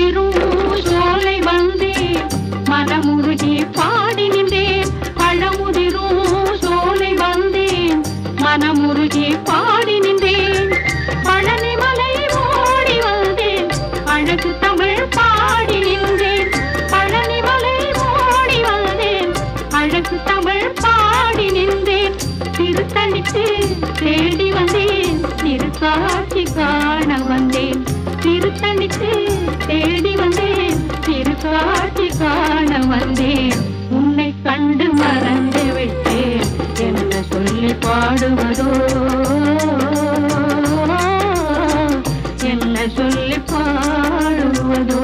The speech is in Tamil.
பழமுதிரும் சோலை வந்தேன் மனமுருகி பாடி நின்றேன் பழமுதிரும் சோலை வந்தேன் மனமுருகி பாடி நின்றேன் பழனிமலை ஓடி வந்தேன் அழகு தமிழ் பாடி நின்றேன் பழனிமலை ஓடி வந்தேன் அழகு தமிழ் பாடி நின்றேன் திருத்தணிக்கு தேடி வந்தேன் திருக்காட்சி காண வந்தேன் திருத்தணிக்கு தேடி வந்தேன் திரு காட்சி காண வந்தேன். உன்னை கண்டு மறந்து விட்டேன். என்ன சொல்லி பாடுவதோ? என்ன சொல்லி பாடுவதோ?